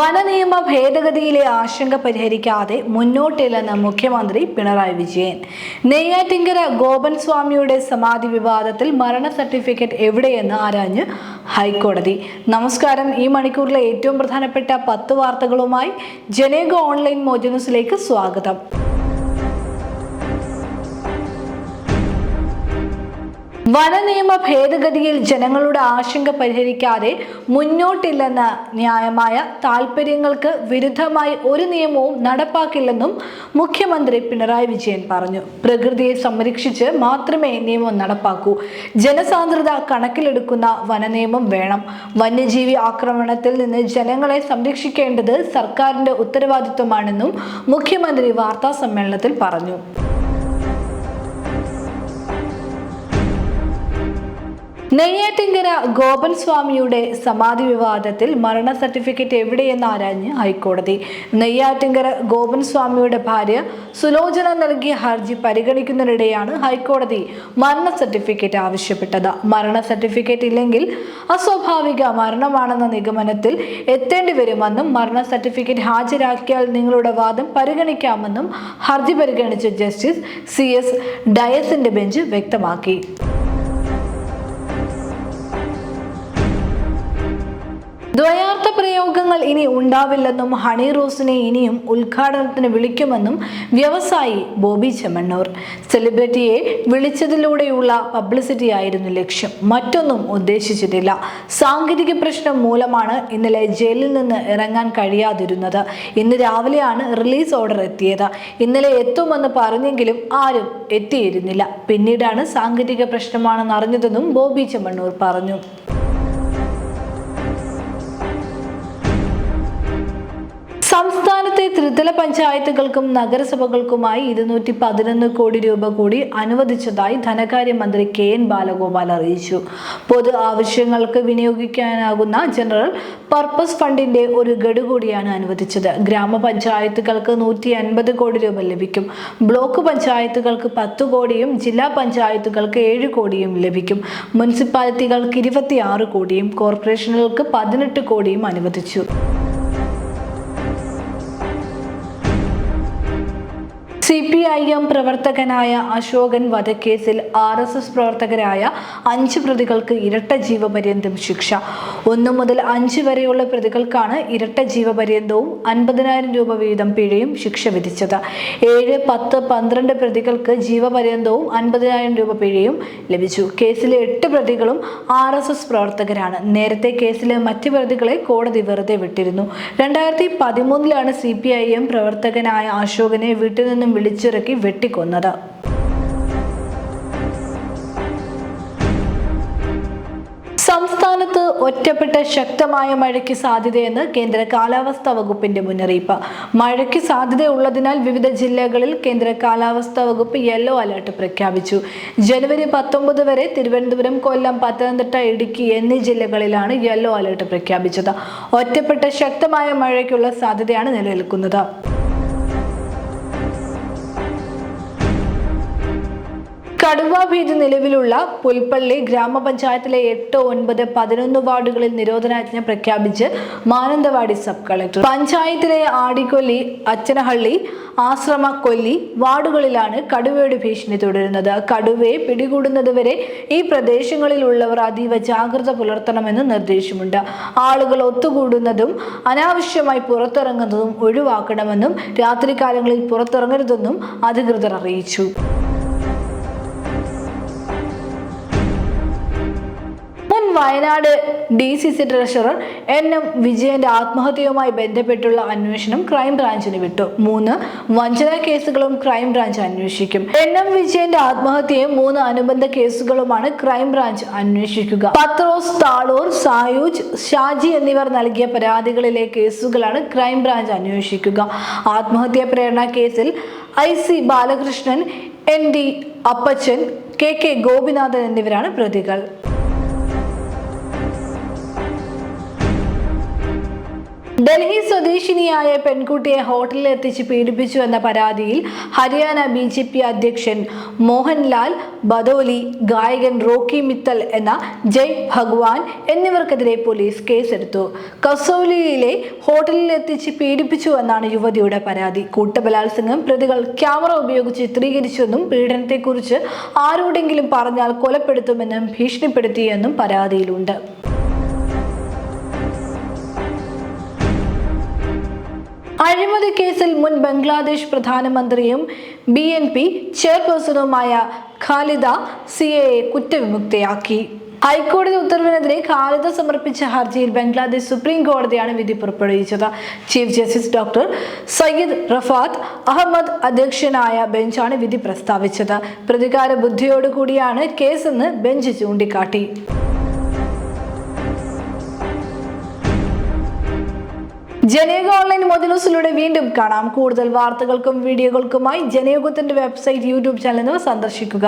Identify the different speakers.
Speaker 1: വനനിയമ ഭേദഗതിയിലെ ആശങ്ക പരിഹരിക്കാതെ മുന്നോട്ടില്ലെന്ന് മുഖ്യമന്ത്രി പിണറായി വിജയൻ. നെയ്യാറ്റിങ്കര ഗോപൻ സ്വാമിയുടെ സമാധി വിവാദത്തിൽ മരണ സർട്ടിഫിക്കറ്റ് എവിടെയെന്ന് ആരാഞ്ഞ് ഹൈക്കോടതി. നമസ്കാരം. ഈ മണിക്കൂറിലെ ഏറ്റവും പ്രധാനപ്പെട്ട പത്ത് വാർത്തകളുമായി ജനേഗ ഓൺലൈൻ മോജനസിലേക്ക് സ്വാഗതം. വനനിയമ ഭേദഗതിയിൽ ജനങ്ങളുടെ ആശങ്ക പരിഹരിക്കാതെ മുന്നോട്ടില്ലെന്ന ന്യായമായ താൽപ്പര്യങ്ങൾക്ക് വിരുദ്ധമായി ഒരു നിയമവും നടപ്പാക്കില്ലെന്നും മുഖ്യമന്ത്രി പിണറായി വിജയൻ പറഞ്ഞു. പ്രകൃതിയെ സംരക്ഷിച്ച് മാത്രമേ നിയമം നടപ്പാക്കൂ. ജനസാന്ദ്രത കണക്കിലെടുക്കുന്ന വനനിയമം വേണം. വന്യജീവി ആക്രമണത്തിൽ നിന്ന് ജനങ്ങളെ സംരക്ഷിക്കേണ്ടത് സർക്കാരിന്റെ ഉത്തരവാദിത്വമാണെന്നും മുഖ്യമന്ത്രി വാർത്താ സമ്മേളനത്തിൽ പറഞ്ഞു. നെയ്യാറ്റിങ്കര ഗോപൻ സ്വാമിയുടെ സമാധി വിവാദത്തിൽ മരണ സർട്ടിഫിക്കറ്റ് എവിടെയെന്ന് ആരാഞ്ഞ് ഹൈക്കോടതി. നെയ്യാറ്റിങ്കര ഗോപൻ സ്വാമിയുടെ ഭാര്യ സുലോചന നൽകിയ ഹർജി പരിഗണിക്കുന്നതിനിടെയാണ് ഹൈക്കോടതി മരണ സർട്ടിഫിക്കറ്റ് ആവശ്യപ്പെട്ടത്. മരണ സർട്ടിഫിക്കറ്റ് ഇല്ലെങ്കിൽ അസ്വാഭാവിക മരണമാണെന്ന നിഗമനത്തിൽ എത്തേണ്ടി വരുമെന്നും മരണ സർട്ടിഫിക്കറ്റ് ഹാജരാക്കിയാൽ നിങ്ങളുടെ വാദം പരിഗണിക്കാമെന്നും ഹർജി പരിഗണിച്ച ജസ്റ്റിസ് സി എസ് ഡയസിന്റെ ബെഞ്ച് വ്യക്തമാക്കി. ദ്വയാർത്ഥ പ്രയോഗങ്ങൾ ഇനി ഉണ്ടാവില്ലെന്നും ഹണി റോസിനെ ഇനിയും ഉദ്ഘാടനത്തിന് വിളിക്കുമെന്നും വ്യവസായി ബോബി ചെമ്മണ്ണൂർ. സെലിബ്രിറ്റിയെ വിളിച്ചതിലൂടെയുള്ള പബ്ലിസിറ്റി ആയിരുന്നു ലക്ഷ്യം. മറ്റൊന്നും ഉദ്ദേശിച്ചിട്ടില്ല. സാങ്കേതിക പ്രശ്നം മൂലമാണ് ഇന്നലെ ജയിലിൽ നിന്ന് ഇറങ്ങാൻ കഴിയാതിരുന്നത്. ഇന്ന് രാവിലെയാണ് റിലീസ് ഓർഡർ എത്തിയത്. ഇന്നലെ എത്തുമെന്ന് പറഞ്ഞെങ്കിലും ആരും എത്തിയിരുന്നില്ല. പിന്നീടാണ് സാങ്കേതിക പ്രശ്നമാണെന്ന് അറിഞ്ഞതെന്നും ബോബി ചെമ്മണ്ണൂർ പറഞ്ഞു. ത്രിതല പഞ്ചായത്തുകൾക്കും നഗരസഭകൾക്കുമായി ഇരുന്നൂറ്റി പതിനൊന്ന് കോടി രൂപ കൂടി അനുവദിച്ചതായി ധനകാര്യമന്ത്രി കെ എൻ ബാലഗോപാൽ അറിയിച്ചു. പൊതു ആവശ്യങ്ങൾക്ക് വിനിയോഗിക്കാനാകുന്ന ജനറൽ പർപ്പസ് ഫണ്ടിന്റെ ഒരു ഗഡു കൂടിയാണ് അനുവദിച്ചത്. ഗ്രാമപഞ്ചായത്തുകൾക്ക് നൂറ്റി അൻപത് കോടി രൂപ ലഭിക്കും. ബ്ലോക്ക് പഞ്ചായത്തുകൾക്ക് പത്ത് കോടിയും ജില്ലാ പഞ്ചായത്തുകൾക്ക് ഏഴ് കോടിയും ലഭിക്കും. മുനിസിപ്പാലിറ്റികൾക്ക് ഇരുപത്തിയാറ് കോടിയും കോർപ്പറേഷനുകൾക്ക് പതിനെട്ട് കോടിയും അനുവദിച്ചു. സി പി ഐ എം പ്രവർത്തകനായ അശോകൻ വധക്കേസിൽ ആർ എസ് എസ് പ്രവർത്തകരായ അഞ്ച് പ്രതികൾക്ക് ഇരട്ട ജീവപര്യന്തം ശിക്ഷ. ഒന്നു മുതൽ അഞ്ച് വരെയുള്ള പ്രതികൾക്കാണ് ഇരട്ട ജീവപര്യന്തവും അൻപതിനായിരം രൂപ വീതം പിഴയും ശിക്ഷ വിധിച്ചത്. ഏഴ് പത്ത് പന്ത്രണ്ട് പ്രതികൾക്ക് ജീവപര്യന്തവും അൻപതിനായിരം രൂപ പിഴയും ലഭിച്ചു. കേസിലെ എട്ട് പ്രതികളും ആർ എസ് എസ് പ്രവർത്തകരാണ്. നേരത്തെ കേസിലെ മറ്റ് പ്രതികളെ കോടതി വെറുതെ വിട്ടിരുന്നു. രണ്ടായിരത്തി പതിമൂന്നിലാണ് സി പി ഐ എം പ്രവർത്തകനായ അശോകനെ വീട്ടിൽ നിന്നും വിളിച്ചിറക്കി വെട്ടിക്കൊന്നത്. സംസ്ഥാനത്ത് ഒറ്റപ്പെട്ട ശക്തമായ മഴയ്ക്ക് സാധ്യതയെന്ന് കേന്ദ്ര കാലാവസ്ഥാ വകുപ്പിന്റെ മുന്നറിയിപ്പ്. മഴയ്ക്ക് സാധ്യതയുള്ളതിനാൽ വിവിധ ജില്ലകളിൽ കേന്ദ്ര കാലാവസ്ഥാ വകുപ്പ് യെല്ലോ അലർട്ട് പ്രഖ്യാപിച്ചു. ജനുവരി പത്തൊമ്പത് വരെ തിരുവനന്തപുരം കൊല്ലം പത്തനംതിട്ട ഇടുക്കി എന്നീ ജില്ലകളിലാണ് യെല്ലോ അലർട്ട് പ്രഖ്യാപിച്ചത്. ഒറ്റപ്പെട്ട ശക്തമായ മഴയ്ക്കുള്ള സാധ്യതയാണ് നിലനിൽക്കുന്നത്. കടുവ ഭീതി നിലവിലുള്ള പുൽപ്പള്ളി ഗ്രാമപഞ്ചായത്തിലെ എട്ട് ഒൻപത് പതിനൊന്ന് വാർഡുകളിൽ നിരോധനാജ്ഞ പ്രഖ്യാപിച്ച് മാനന്തവാടി സബ് കളക്ടർ. പഞ്ചായത്തിലെ ആടിക്കൊല്ലി അച്ചനഹള്ളി ആശ്രമ കൊല്ലി വാർഡുകളിലാണ് കടുവയുടെ ഭീഷണി തുടരുന്നത്. കടുവയെ പിടികൂടുന്നതുവരെ ഈ പ്രദേശങ്ങളിലുള്ളവർ അതീവ ജാഗ്രത പുലർത്തണമെന്ന് നിർദ്ദേശമുണ്ട്. ആളുകൾ ഒത്തുകൂടുന്നതും അനാവശ്യമായി പുറത്തിറങ്ങുന്നതും ഒഴിവാക്കണമെന്നും രാത്രികാലങ്ങളിൽ പുറത്തിറങ്ങരുതെന്നും അധികൃതർ അറിയിച്ചു. Wayanad D C C treasurer N M വിജയന്റെ ആത്മഹത്യയുമായി ബന്ധപ്പെട്ടുള്ള അന്വേഷണം ക്രൈംബ്രാഞ്ചിന് വിട്ടു. മൂന്ന് വഞ്ചന കേസുകളും ക്രൈംബ്രാഞ്ച് അന്വേഷിക്കും. എൻ എം വിജയന്റെ ആത്മഹത്യയും മൂന്ന് അനുബന്ധ കേസുകളുമാണ് ക്രൈംബ്രാഞ്ച് അന്വേഷിക്കുക. പത്രോസ് താളൂർ സായൂജ് ഷാജി എന്നിവർ നൽകിയ പരാതികളിലെ കേസുകളാണ് ക്രൈംബ്രാഞ്ച് അന്വേഷിക്കുക. ആത്മഹത്യാ പ്രേരണ കേസിൽ I C Balakrishnan N D Appachan K K Gopinathan എന്നിവരാണ് പ്രതികൾ. ഡൽഹി സ്വദേശിനിയായ പെൺകുട്ടിയെ ഹോട്ടലിൽ എത്തിച്ച് പീഡിപ്പിച്ചു എന്ന പരാതിയിൽ ഹരിയാന ബി ജെ പി അധ്യക്ഷൻ മോഹൻലാൽ ബദോലി ഗായകൻ റോക്കി മിത്തൽ എന്ന ജയ് ഭഗവാൻ എന്നിവർക്കെതിരെ പോലീസ് കേസെടുത്തു. കസോലിയിലെ ഹോട്ടലിൽ എത്തിച്ച് പീഡിപ്പിച്ചു എന്നാണ് യുവതിയുടെ പരാതി. കൂട്ടബലാത്സംഗം പ്രതികൾ ക്യാമറ ഉപയോഗിച്ച് ചിത്രീകരിച്ചുവെന്നും പീഡനത്തെക്കുറിച്ച് ആരോടെങ്കിലും പറഞ്ഞാൽ കൊലപ്പെടുത്തുമെന്നും ഭീഷണിപ്പെടുത്തിയെന്നും പരാതിയിലുണ്ട്. അഴിമതി കേസിൽ മുൻ ബംഗ്ലാദേശ് പ്രധാനമന്ത്രിയും ബി എൻ പി ചെയർപേഴ്സണുമായ ഖാലിദ സി എ കുറ്റവിമുക്തയാക്കി. ഹൈക്കോടതി ഉത്തരവിനെതിരെ ഖാലിദ സമർപ്പിച്ച ഹർജിയിൽ ബംഗ്ലാദേശ് സുപ്രീം കോടതിയാണ് വിധി പുറപ്പെടുവിച്ചത്. Chief justice doctor Syed Rafat Ahmed അധ്യക്ഷനായ ബെഞ്ചാണ് വിധി പ്രസ്താവിച്ചത്. പ്രതികാര ബുദ്ധിയോടുകൂടിയാണ് കേസെന്ന് ബെഞ്ച് ചൂണ്ടിക്കാട്ടി. ജനയുഗ ഓൺലൈൻ മൊബൈൽസിലൂടെ വീണ്ടും കാണാം. കൂടുതൽ വാർത്തകൾക്കും വീഡിയോകൾക്കുമായി ജനയുഗത്തിന്റെ വെബ്സൈറ്റ് യൂട്യൂബ് ചാനൽ സന്ദർശിക്കുക.